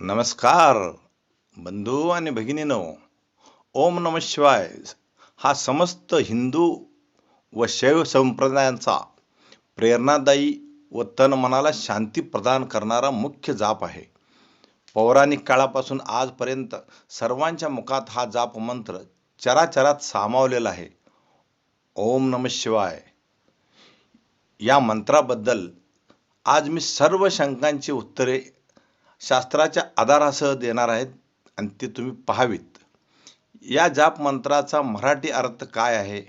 नमस्कार बंधू आणि भगिनीनो. ओम नम शिवाय. हा समस्त हिंदू व शैव संप्रदायांचा प्रेरणादायी व तन मनाला शांती प्रदान करणारा मुख्य जाप आहे. पौराणिक काळापासून आजपर्यंत सर्वांच्या मुखात हा जाप मंत्र चराचरात सामावलेला आहे. ओम नम शिवाय. या मंत्राबद्दल आज मी सर्व शंकांची उत्तरे शास्त्राच्या आधारासह देणार आहेत आणि ते तुम्ही पहावीत. या जाप मंत्राचा मराठी अर्थ काय आहे?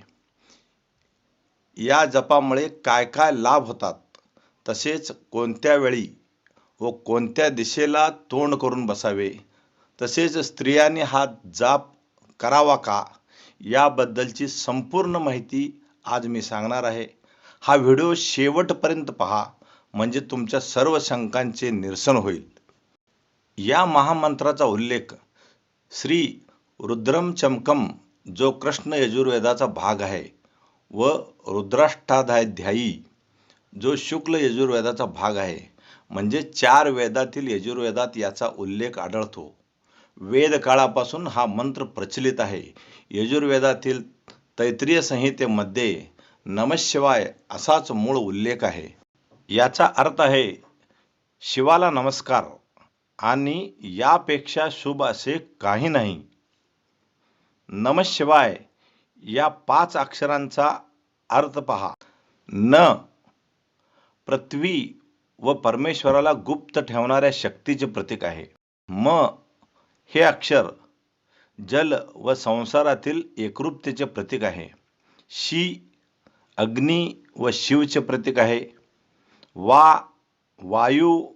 या जपामुळे काय काय लाभ होतात? तसेच कोणत्या वेळी व कोणत्या दिशेला तोंड करून बसावे? तसेच स्त्रियांनी हा जाप करावा का? याबद्दलची संपूर्ण माहिती आज मी सांगणार आहे. हा व्हिडिओ शेवटपर्यंत पहा. म्हणजे तुमच्या सर्व शंकांचे निरसन होईल. या महामंत्राचा उल्लेख श्री रुद्रम चमकम जो कृष्ण यजुर्वेदाचा भाग आहे व रुद्राष्टाध्यायी जो शुक्ल यजुर्वेदाचा भाग आहे म्हणजे चार वेदातील यजुर्वेदात याचा उल्लेख आढळतो. वेदकाळापासून हा मंत्र प्रचलित आहे. यजुर्वेदातील तैत्रीय संहितेमध्ये नमशिवाय असाच मूळ उल्लेख आहे. याचा अर्थ आहे शिवाला नमस्कार. आणि यापेक्षा शुभ असे काही नाही. नमशिवाय या पाच अक्षरांचा अर्थ पहा. न पृथ्वी व परमेश्वराला गुप्त ठेवणाऱ्या शक्तीचे प्रतीक आहे. म हे अक्षर जल व संसारातील एकरूपतेचे प्रतीक आहे. शी अग्नी व शिवचे प्रतीक आहे. वा वायू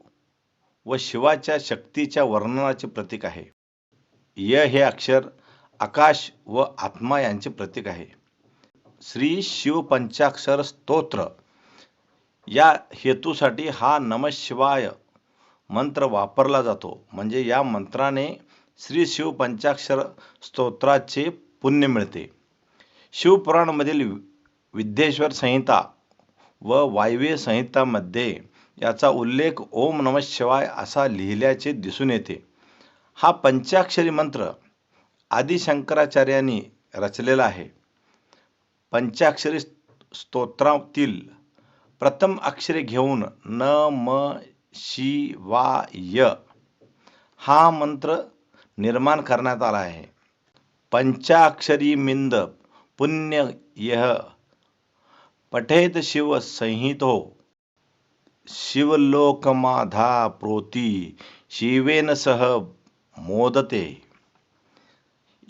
व शिवाच्या शक्तीच्या वर्णनाचे प्रतीक आहे. य हे अक्षर आकाश व आत्मा यांचे प्रतीक आहे. श्री शिव पंचाक्षर स्तोत्र. या हेतूसाठी हा नमशिवाय मंत्र वापरला जातो. म्हणजे या मंत्राने श्री शिव पंचाक्षर स्तोत्राचे पुण्य मिळते. शिवपुराणमधील विद्येश्वर संहिता व वायव्य संहितामध्ये याचा उल्लेख ओम नम शिवाय असा लिहिल्याचे दिसून येते. हा पंचाक्षरी मंत्र आदिशंकराचार्यांनी रचलेला आहे. पंचाक्षरी स्तोत्रातील प्रथम अक्षरे घेऊन न म शि वा य हा मंत्र निर्माण करण्यात आला आहे. पंचाक्षरी मिंद पुण्य यह पठेत शिव संहितो हो प्रोती शिवेन सह मोदते.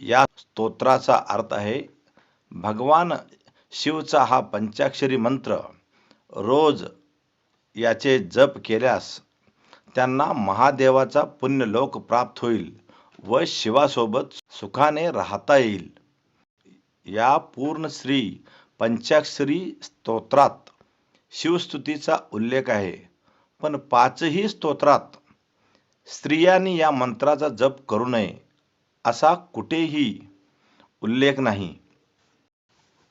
या स्तोत्राचा अर्थ आहे भगवान शिवचा हा पंचाक्षरी मंत्र रोज याचे जप केल्यास त्यांना महादेवाचा पुण्यलोक प्राप्त होईल व शिवासोबत सुखाने राहता येईल. या पूर्ण श्री पंचाक्षरी स्तोत्रात शिवस्तुतीचा उल्लेख आहे. पण पाचही स्तोत्रात स्त्रियांनी या मंत्राचा जप करू नये असा कुठेही उल्लेख नाही.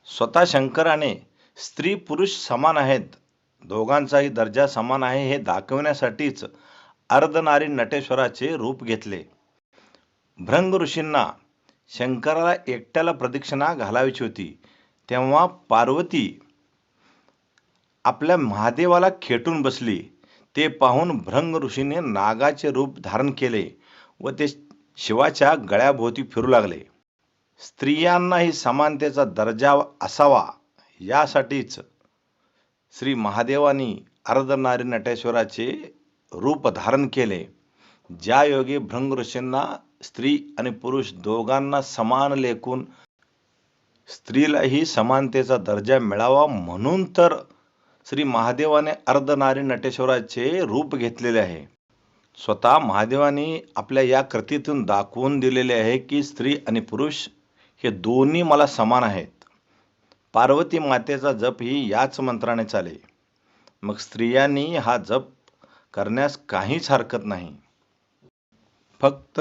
स्वतः शंकराने स्त्री पुरुष समान आहेत दोघांचाही दर्जा समान आहे हे दाखवण्यासाठीच अर्धनारी नटेश्वराचे रूप घेतले. भ्रंग ऋषींना शंकराला एकट्याला प्रदक्षिणा घालावीची होती तेव्हा पार्वती आपल्या महादेवाला खेटून बसली. ते पाहून भृंग ऋषीने नागाचे रूप धारण केले व ते शिवाच्या गळ्याभोवती फिरू लागले. स्त्रियांनाही समानतेचा दर्जा असावा यासाठीच श्री महादेवानी अर्धनारी नटेश्वराचे रूप धारण केले. ज्या योगी भृंग ऋषींना स्त्री आणि पुरुष दोघांना समान लेखून स्त्रीलाही समानतेचा दर्जा मिळावा म्हणून तर श्री महादेवाने अर्धनारी नटेश्वराचे रूप घेतलेले आहे. स्वतः महादेवाने आपल्या या कृतीतून दाखवून दिलेले आहे की स्त्री आणि पुरुष हे दोन्ही मला समान आहेत. पार्वती मातेचा जप ही याच मंत्राने चाले मग स्त्रियांनी हा जप करण्यास काहीच हरकत नाही. फक्त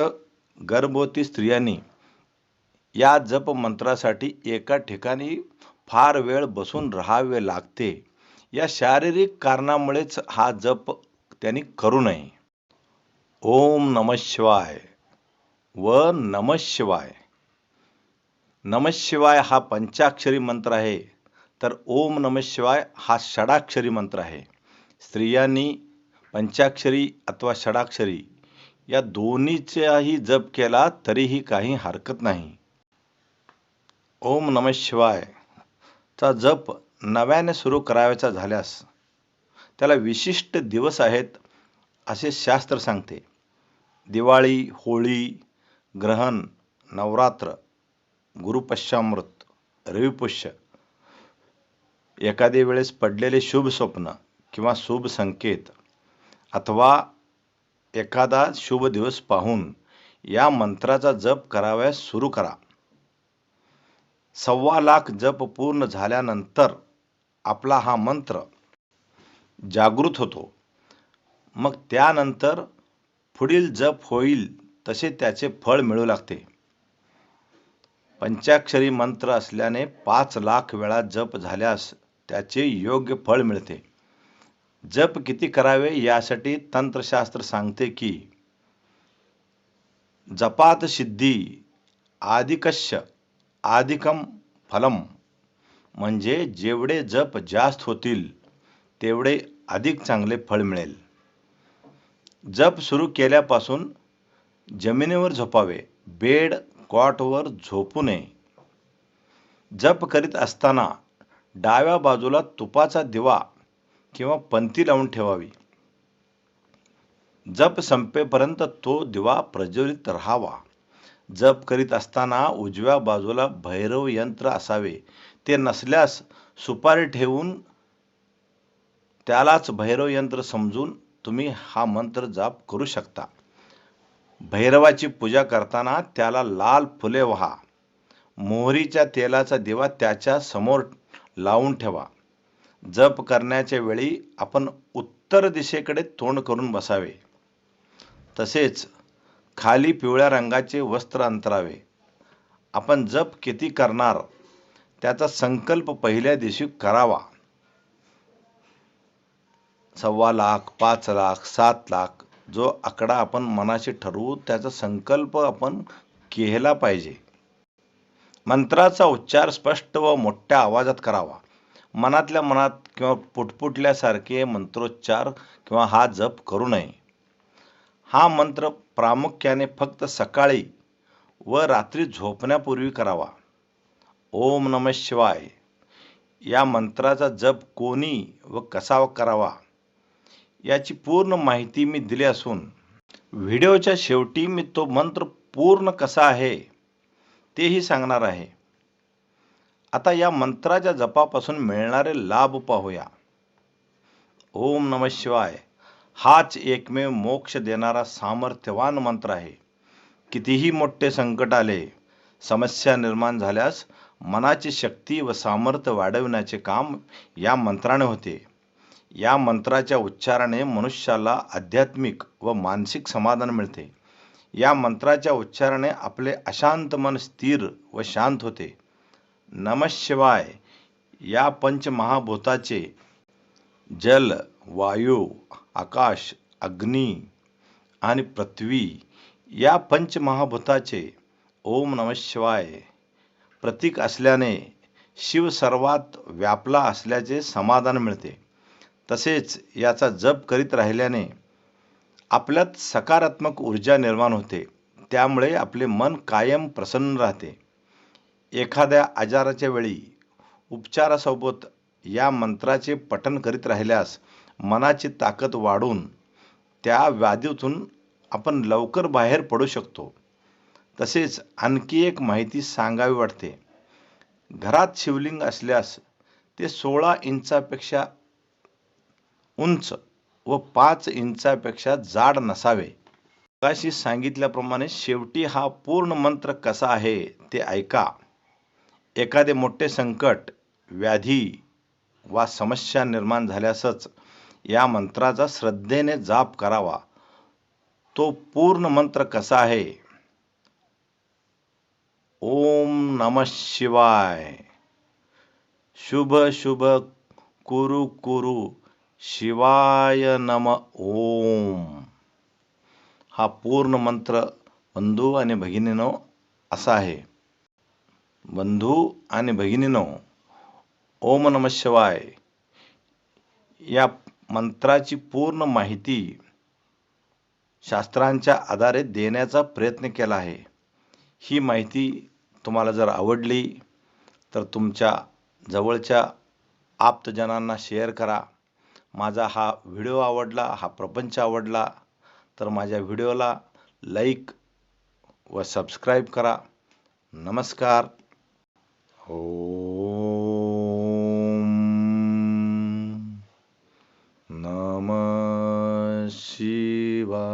गर्भवती स्त्रियांनी या जप मंत्रासाठी एका ठिकाणी फार वेळ बसून राहावे लागते. या शारीरिक कारणामुळेच हा जप त्यांनी करू नये. ओम नम शिवाय व नम शिवाय. नम शिवाय हा पंचाक्षरी मंत्र आहे तर ओम नम शिवाय हा षडाक्षरी मंत्र आहे. स्त्रियांनी पंचाक्षरी अथवा षडाक्षरी या दोन्हीचाही जप केला तरीही काही हरकत नाही. ओम नम शिवाय चा जप नव्याने सुरू करावयाचा झाल्यास त्याला विशिष्ट दिवस आहेत असे शास्त्र सांगते. दिवाळी होळी ग्रहण नवरात्र गुरुपश्चामृत रविपुष्य एखादे वेळेस पडलेले शुभ स्वप्न किंवा शुभ संकेत अथवा एखादा शुभ दिवस पाहून या मंत्राचा जप करावयास सुरू करा. सव्वा लाख जप पूर्ण झाल्यानंतर आपला हा मंत्र जागृत होतो. मग त्यानंतर पुढील जप होईल तसे त्याचे फळ मिळू लागते. पंचाक्षरी मंत्र असल्याने पाच लाख वेळा जप झाल्यास त्याचे योग्य फळ मिळते. जप किती करावे यासाठी तंत्रशास्त्र सांगते की जपात सिद्धी आदिकश्य आदिकम फलम. म्हणजे जेवढे जप जास्त होतील तेवढे अधिक चांगले फळ मिळेल. जप सुरू केल्यापासून जमिनीवर झोपावे बेड कॉटवर झोपू नये. जप करीत असताना डाव्या बाजूला तुपाचा दिवा किंवा पंथी लावून ठेवावी. जप संपेपर्यंत तो दिवा प्रज्वलित राहावा. जप करीत असताना उजव्या बाजूला भैरव यंत्र असावे ते नसल्यास सुपारी ठेवून त्यालाच भैरव यंत्र समजून तुम्ही हा मंत्र जाप करू शकता. भैरवाची पूजा करताना त्याला लाल फुले व्हा. मोहरीच्या तेलाचा दिवा त्याच्यासमोर लावून ठेवा. जप करण्याच्या वेळी आपण उत्तर दिशेकडे तोंड करून बसावे. तसेच खाली पिवळ्या रंगाचे वस्त्र अंतरावे. आपण जप किती करणार त्याचा संकल्प पहिल्या दिवशी करावा. सव्वा लाख पाच लाख सात लाख जो आकडा आपण मनाशी ठरवू त्याचा संकल्प आपण केला पाहिजे. मंत्राचा उच्चार स्पष्ट व मोठ्या आवाजात करावा. मनातल्या मनात किंवा पुटपुटल्यासारखे मंत्रोच्चार किंवा हा जप करू नये. हा मंत्र प्रामुख्याने फक्त सकाळी व रात्री झोपण्यापूर्वी करावा. ओम नम शिवाय. या मंत्राचा जप कोणी व कसा करावा याची पूर्ण माहिती मी दिली असून व्हिडिओच्या शेवटी मी तो मंत्र पूर्ण कसा आहे तेही सांगणार आहे. आता या मंत्राच्या जपापासून मिळणारे लाभ पाहूया. ओम नम शिवाय. हाच एकमेव मोक्ष देणारा सामर्थ्यवान मंत्र आहे. कितीही मोठे संकट आले समस्या निर्माण झाल्यास मनाची शक्ती व सामर्थ्य वाढविण्याचे काम या मंत्राने होते. या मंत्राच्या उच्चाराने मनुष्याला आध्यात्मिक व मानसिक समाधान मिळते. या मंत्राच्या उच्चाराने आपले अशांत मन स्थिर व शांत होते. नमशिवाय या पंचमहाभूताचे जल वायू आकाश अग्नी आणि पृथ्वी या पंचमहाभूताचे ओम नमः शिवाय प्रतीक असल्याने शिव सर्वात व्यापला असल्याचे समाधान मिळते. तसेच याचा जप करीत राहिल्याने आपल्यात सकारात्मक ऊर्जा निर्माण होते. त्यामुळे आपले मन कायम प्रसन्न राहते. एखाद्या आजाराच्या वेळी उपचारासोबत या मंत्राचे पठन करीत राहिल्यास मनाची ताकद वाढून त्या व्याधीतून आपण लवकर बाहेर पडू शकतो. तसेच आणखी एक माहिती सांगावी वाटते. घरात शिवलिंग असल्यास ते सोळा इंचापेक्षा उंच व पाच इंचापेक्षा जाड नसावे. काशी सांगितल्याप्रमाणे शेवटी हा पूर्ण मंत्र कसा आहे ते ऐका. एखादे मोठे संकट व्याधी वा समस्या निर्माण झाल्यासच या मंत्राचा श्रद्धेने जाप करावा. तो पूर्ण मंत्र कसा आहे ओम नम शिवाय। शुभ शुभ कुरु कुरु शिवाय नम ओम। हा पूर्ण मंत्र बंधू आणि भगिनीनो असा आहे। बंधू आणि भगिनीनो ओम नम शिवाय। या मंत्राची पूर्ण माहिती शास्त्रांच्या आधारे देण्याचा प्रयत्न केला आहे। ही माहिती तुम्हाला जर आवडली तर तुमच्या जवळच्या आप्तजनांना शेअर करा. माझा हा व्हिडिओ आवडला हा प्रपंच आवडला तर माझ्या व्हिडिओला लाईक व सबस्क्राईब करा. नमस्कार. ओम नम शिवा